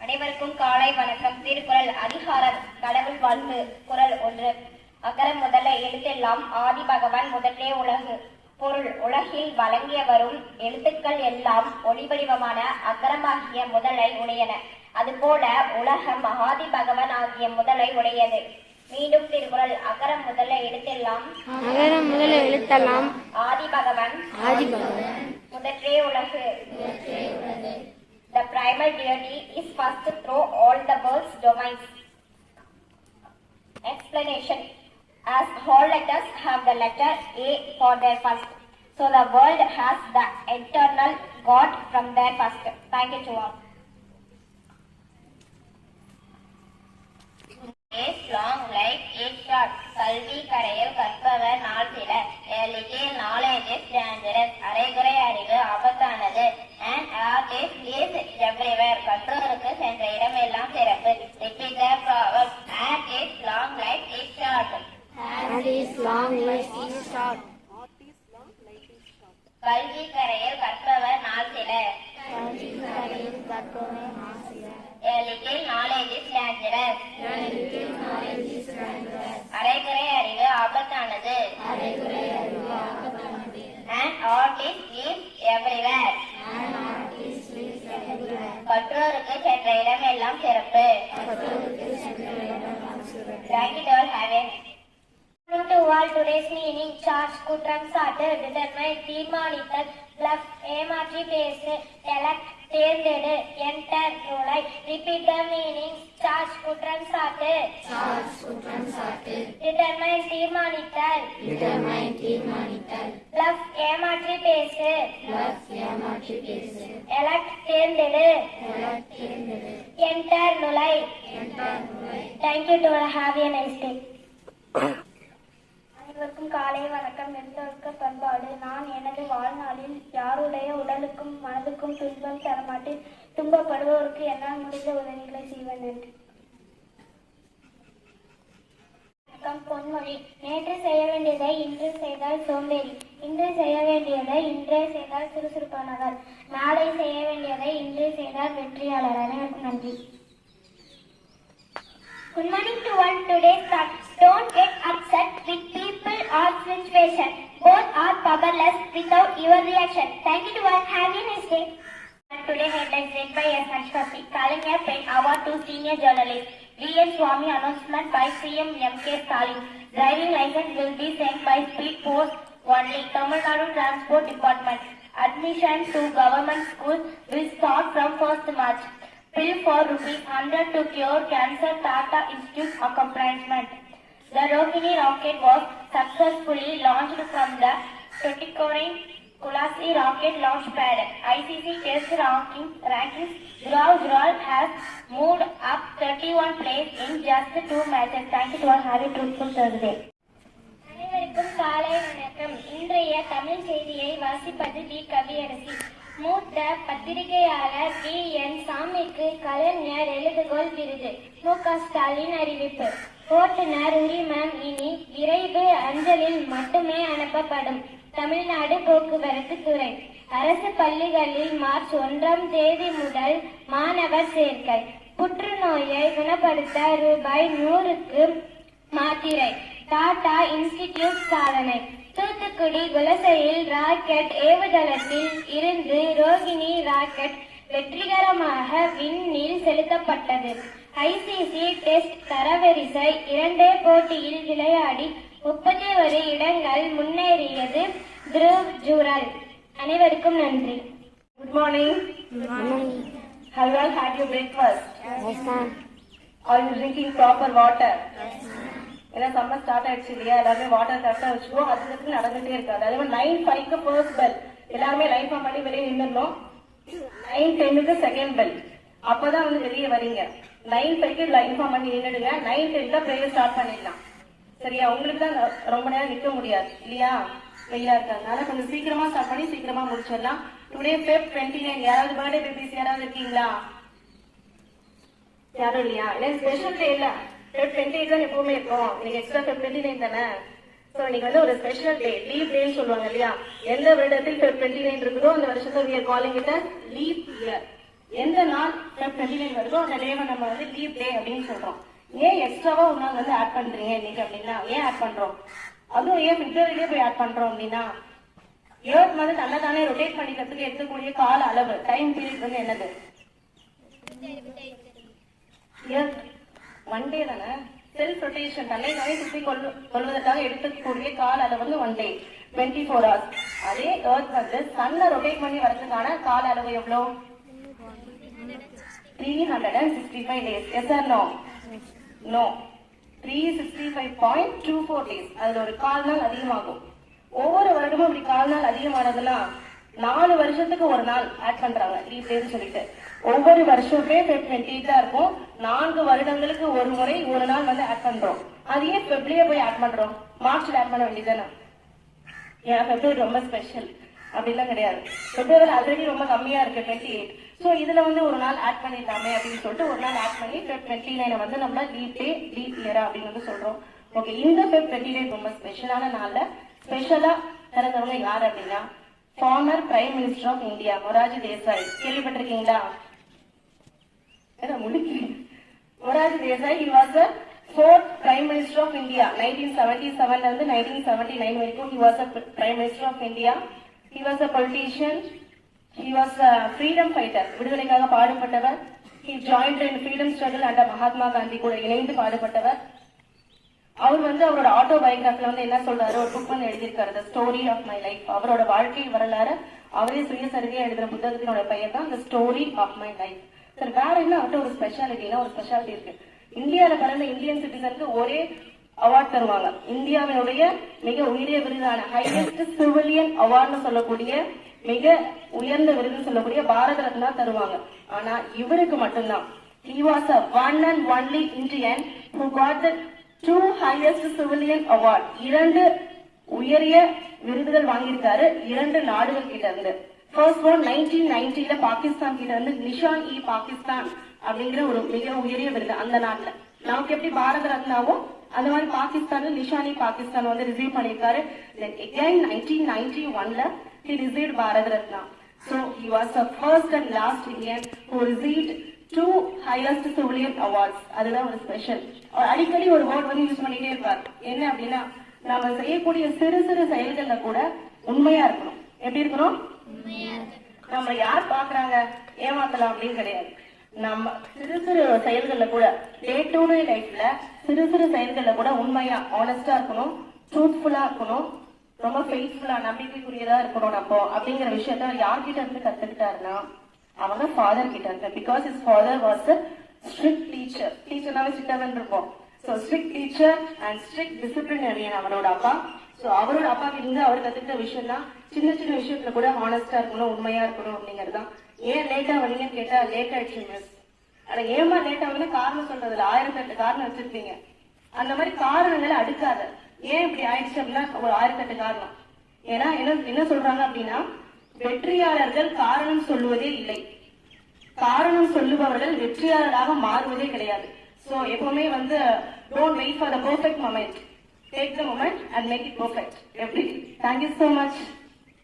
அனைவருக்கும் காலை வணக்கம். திருக்குறள் அதிகாரம் கடவுள் வாழ்வு குரல் ஒன்று. அகரம் முதல்ல எழுத்தெல்லாம் ஆதி பகவான் முதலே உலகு. பொருள் உலகில் வழங்கிய வரும் எழுத்துக்கள் எல்லாம் ஒளிவடிவமான அகரமாகிய முதலை உடையன. அதுபோல உலகம் ஆதி பகவான் ஆகிய முதலை உடையது. மீண்டும் திருக்குறள் அகரம் முதல்ல எழுத்தெல்லாம் அகரம் முதல்ல எழுத்தெல்லாம் ஆதி பகவான் ஆதி பகவான் முதற்றே உலகு The primal deity is first through all the world's domains. Explanation As all letters have the letter A for their first, so the world has the eternal God from their first. Thank you to all. Days long life is short. கல்வி கரையில் கற்பவர் நாள் சில Little knowledge is dangerous. அரைகுறை அறிவு ஆபத்தானது And art is is everywhere. கற்றோருக்கு சென்ற இடமெல்லாம் சிறப்பு Repeat the proverb. Art is long life is short. That is long life is short. கல்வி கரையில் கற்பவர் நாள் சில A little knowledge is dangerous. அரைகுறை அறிவு ஆபத்தானது And I don't have a குற்றம் சாட்டு, determine, தீர்மானித்தல், bluff, ஏமாற்றி பேசு, elect, தேர்ந்தெடு, enter, நுழை. Repeat the meaning, charge, குற்றம் சாட்டு, determine, தீர்மானித்தல், bluff, ஏமாற்றி பேசு, elect, தேர்ந்தெடு, enter, நுழை. Thank you to all. Have a nice day. அனைவருக்கும் காலை வணக்கம். நிறுத்தற்க பண்பாடு. நான் எனது வாழ்நாளில் யாருடைய உடலுக்கும் மனதுக்கும் துன்பம் தரமாட்டேன். துன்பப்படுபவருக்கு என்னால் முடிந்த உதவிகளை செய்வேன். நன்றி. வணக்கம் பொன்மொழி. நேற்று செய்ய வேண்டியதை இன்று செய்தால் சோம்பேறி. இன்று செய்ய வேண்டியதை இன்றே செய்தால் சுறுசுறுப்பானவர். நாளை செய்ய வேண்டியதை இன்றே செய்தால் வெற்றியாளர். அனைவருக்கும் நன்றி. Good morning to all. Today's thought. Don't get upset with people or situation. Both are powerless without your reaction. Thank you to all. Have a nice day. Today headlines read by S. Ashwathi. Kalinger Pen Award to Senior Journalist. V.S. Swami announcement by CM M.K. Stalin. Driving license will be sent by speed post only. Tamil Nadu Transport Department. Admission to government schools will start from 1st March. Bill for rupees 100 to cure cancer Tata Institute accomplishment. The Rohini rocket was successfully launched from the Tuticorin Kulasi rocket launch pad. ICC test ranking, rankings Dhruv Jural has moved up 31 place in just two matches. Thank you to all. Have a truthful Thursday. அனைவருக்கும் காலை வணக்கம் இன்றைய தமிழ் செய்தியை வாசிப்பது D Kaviyarasi மூத்த பத்திரிகையாளர் T N சாமிக்கு கலைஞர் எழுதுகோள் விருது மு க ஸ்டாலின் அறிவிப்பு ஓட்டுநர் உரிமம் இனி விரைவு அஞ்சலில் மட்டுமே அனுப்பப்படும். தமிழ்நாடு போக்குவரத்து துறை. அரசு பள்ளிகளில் மார்ச் ஒன்றாம் தேதி முதல் மாணவர் சேர்க்கை. புற்றுநோயை குணப்படுத்த ரூபாய் நூறுக்கு மாத்திரை. டாடா இன்ஸ்டிடியூட் சாதனை. தூத்துக்குடி குலசையில் ராக்கெட் ஏவுதளத்தில் இருந்து ரோகிணி ராக்கெட் வெற்றிகரமாக விண் செலுத்தப்பட்டது. ஐசிசி டெஸ்ட் தரவரிசை இரண்டே போட்டியில் விளையாடி முப்பத்தி ஒரு இடங்கள் முன்னேறியது. த்ருவ் ஜூரல். அனைவருக்கும் நன்றி. Good morning. Have you all had your breakfast? Yes, ma'am. Are you drinking proper water? ஏன்னா சம்மர் ஸ்டார்ட் ஆயிடுச்சு இல்லையா? எல்லாருமே வாட்டர் கரெக்டாக வச்சுக்கோ அதுக்கு நடந்துட்டே இருக்காது. அதே மாதிரி நைன் ஃபைவ்க்கு ஃபர்ஸ்ட் பெல் எல்லாருமே லைன் ஃபார்ம் பண்ணி வெளியே நின்றுடணும் நைன் டென்னுக்கு செகண்ட் பெல் அப்பதான் வந்து வெளியே வரீங்க. நைன் ஃபைவ்க்கு லைன் இன்ஃபார்ம் பண்ணி நின்றுடுங்க நைன் டென்க்கு ப்ரேயர் ஸ்டார்ட் பண்ணிடலாம். சரியா? உங்களுக்கு தான் ரொம்ப நேரம் நிற்க முடியாது. இல்லையா? வெயிலா இருக்காங்க கொஞ்சம் சீக்கிரமா ஸ்டார்ட் பண்ணி சீக்கிரமா முடிச்சிடலாம். டுடே ஃபெப் டுவெண்ட்டி நைன் யாராவது பர்த்டே பேபிஸ் யாராவது இருக்கீங்களா? யாரும் இல்லையா? இல்லை ஸ்பெஷல் டே இல்ல. ஃபெப் டுவெண்ட்டி எயிட் தான் எப்பவுமே இருக்கும். இன்னைக்கு எக்ஸ்ட்ரா ஃபெப் டுவெண்ட்டி நைன் தானே? ஸோ இன்னைக்கு வந்து ஒரு ஸ்பெஷல் டே லீவ் டேன்னு சொல்லுவாங்க இல்லையா? எந்த வருடத்தில் ஃபெப் டுவெண்ட்டி நைன் இருக்குதோ அந்த வருஷத்தை we calling calling it as leap year எந்த நாள் டுவெண்ட்டி வருதோ அந்த டேவை நம்ம வந்து லீவ் டே அப்படின்னு சொல்றோம். ஏன் எக்ஸ்ட்ராவா ஒரு வந்து ஆட் பண்றீங்க இன்னைக்கு அப்படின்னா? ஏன் ஆட் பண்றோம்? அதுவும் ஏன் பிப்ரவரியிலே போய் ஆட் பண்றோம் அப்படின்னா ஏர்த் வந்து நல்லதானே தானே ரொட்டேட் பண்ணிக்கிறதுக்கு எடுக்கக்கூடிய கால அளவு டைம் பீரியட் வந்து என்னது? எர்த் ஒன் டே தானே? செல்ஃப் ரொட்டேஷன் தன்னை தானே சுற்றி கொள்ளு கொள்வதற்காக எடுத்துக்கூடிய கால அளவு வந்து one day twenty four hours அதே ஏர்த் வந்து சன்னை ரொட்டேட் பண்ணி வரதுக்கான கால அளவு எவ்வளோ three hundred and or five days yes or no no three sixty five two four days ஒரு கால் நாள் அதிகமாகும். ஒவ்வொரு வருடமும் இப்படி கால் நாள் அதிகமானதுன்னா நாலு வருஷத்துக்கு ஒரு நாள் ஆட் பண்றாங்க. லீவ் டேன்னு சொல்லிட்டு. ஒவ்வொரு வருஷமே டுவெண்ட்டி தான் இருக்கும். நான்கு வருடங்களுக்கு ஒரு முறை ஒரு நாள் வந்து ஆட் பண்றோம். அதையே ஏன் போய் ஆட் பண்றோம்? மார்ச்ல ஆட் பண்ண வேண்டியதானே ஏன் பிப்ரவரி ரொம்ப ஸ்பெஷல் அப்படிலாம் கிடையாது. பிப்ரவரி ஆல்ரெடி ரொம்ப கம்மியா இருக்கு டுவெண்ட்டி எயிட் ஸோ இதுல வந்து ஒரு நாள் ஆட் பண்ணிடலாமே அப்படின்னு சொல்லிட்டு ஒரு நாள் ஆட் பண்ணி டுவெண்ட்டி நைனை வந்து நம்ம லீப் டே லீப் இயரா அப்படின்னு வந்து சொல்றோம். ஓகே இந்த ஃபெப் டுவெண்ட்டி நைன் ரொம்ப ஸ்பெஷலான நாள்ல ஸ்பெஷலா பிறந்தவங்க யார் அப்படின்னா former prime minister of India Morarji Desai கேள்விப்பட்டிருக்கீங்களா? முடிக்கிறேன் Morarji Desai was a fourth prime minister of India nineteen seventy செவன்ல இருந்து 1979 வரைக்கும் he was a prime minister of India he was a politician he was freedom fighter விடுதலைக்காக பாடுபட்டவர். He joined in freedom struggle and Mahatma Gandhi கூட இணைந்து பாடுபட்டவர். அவர் வந்து அவரோட ஆட்டோ பயோகிராஃபில வந்து என்ன சொல்றாரு? ஒரு புக் வந்து எழுதியிருக்காரு. The story of my life அவரோட வாழ்க்கை வரலாறு. அவரே சுயசரிதையா எழுதுற புத்தகத்தினோட பெயர் தான் the story of my life sir வேற என்ன? அவர்கிட்ட ஒரு ஸ்பெஷாலிட்டினா ஒரு ஸ்பெஷாலிட்டி இருக்கு. இந்தியால பிறந்த இந்தியன் சிட்டிசனுக்கு ஒரே அவார்ட் தருவாங்க. இந்தியாவினுடைய மிக உயரிய விருதான ஹையஸ்ட் சிவிலியன் அவார்ட்னு சொல்லக்கூடிய மிக உயர்ந்த விருது சொல்லக்கூடிய பாரத ரத்னா தருவாங்க. ஆனா இவருக்கு மட்டும்தான். He was a one and only Indian who got the two highest civilian award. இரண்டு உயரிய விருதுகள் வாங்கியிருக்காரு. இரண்டு நாடுகள் கிட்ட இருந்து. ஃபர்ஸ்ட் ஒன் நைன்டீன் நைன்டில பாகிஸ்தான் கிட்ட இருந்து நிஷான் இ பாகிஸ்தான் அப்படிங்கிற ஒரு மிக உயரிய விருது அந்த நாட்டுல. நமக்கு எப்படி பாரத ரத்னாவோ அந்த மாதிரி பாகிஸ்தான்ல நிஷான் இ பாகிஸ்தான் வந்து ரிசீவ் பண்ணியிருக்காரு. தென் எகைன் நைன்டீன் நைன்டி ஒன்ல he received Bharat Ratna So he was the first and last Indian who received two highest civilian awards. அதுதான் ஒரு ஸ்பெஷல் அடிக்கடி ஒரு வேர்ட் வந்து யூஸ் பண்ணிட்டே இருப்பார். என்ன அப்படின்னா நாம செய்யக்கூடிய சிறு சிறு செயல்கள்ல கூட உண்மையா இருக்கணும். எப்படி இருக்கணும்? நம்ம யார் பாக்குறாங்க ஏமாத்தலாம் அப்படின்னு கிடையாது. நம்ம சிறு சிறு செயல்கள்ல கூட டே டு டே லைஃப்ல சிறு சிறு செயல்கள்ல கூட உண்மையா ஆனஸ்டா இருக்கணும் ட்ரூத்ஃபுல்லா இருக்கணும் ரொம்ப ஃபெய்த்ஃபுல்லா நம்பிக்கைக்குரியதா இருக்கணும் நம்ம அப்படிங்கிற விஷயத்த அவர் யார்கிட்ட இருந்து கத்துக்கிட்டாருன்னா அவங்க ஃபாதர் கிட்ட இருந்து. Because his father was strict teacher டீச்சர்னாவே ஸ்ட்ரிக்டாக இருப்போம். So strict teacher and strict disciplinarian அவரோட அப்பா. ஸோ அவரோட அப்பா இருந்து அவர் கத்துக்கிட்ட விஷயம் தான் சின்ன சின்ன விஷயத்துல கூட ஹானஸ்டா இருக்கணும் உண்மையா இருக்கணும் அப்படிங்கிறது தான். ஏன் லேட்டா வரீங்கன்னு கேட்டா லேட் ஆயிடுச்சு மிஸ் ஆனா ஏமா லேட் ஆகுதுன்னு காரணம் சொல்றதுல ஆயிரத்தி எட்டு காரணம் வச்சிருப்பீங்க. அந்த மாதிரி காரணங்களை அடுக்காத. ஏன் இப்படி ஆயிடுச்சு அப்படின்னா ஒரு ஆயிரத்தெட்டு காரணம். ஏன்னா என்ன என்ன சொல்றாங்க அப்படின்னா வெற்றியாளர்கள் காரணம் சொல்லுவதே இல்லை. காரணம் சொல்லுபவர்கள் வெற்றியாளராக மாறுவதே கிடையாது. ஸோ எப்பவுமே வந்து don't wait for the perfect moment take the moment and make it perfect எப்படி? Thank you so much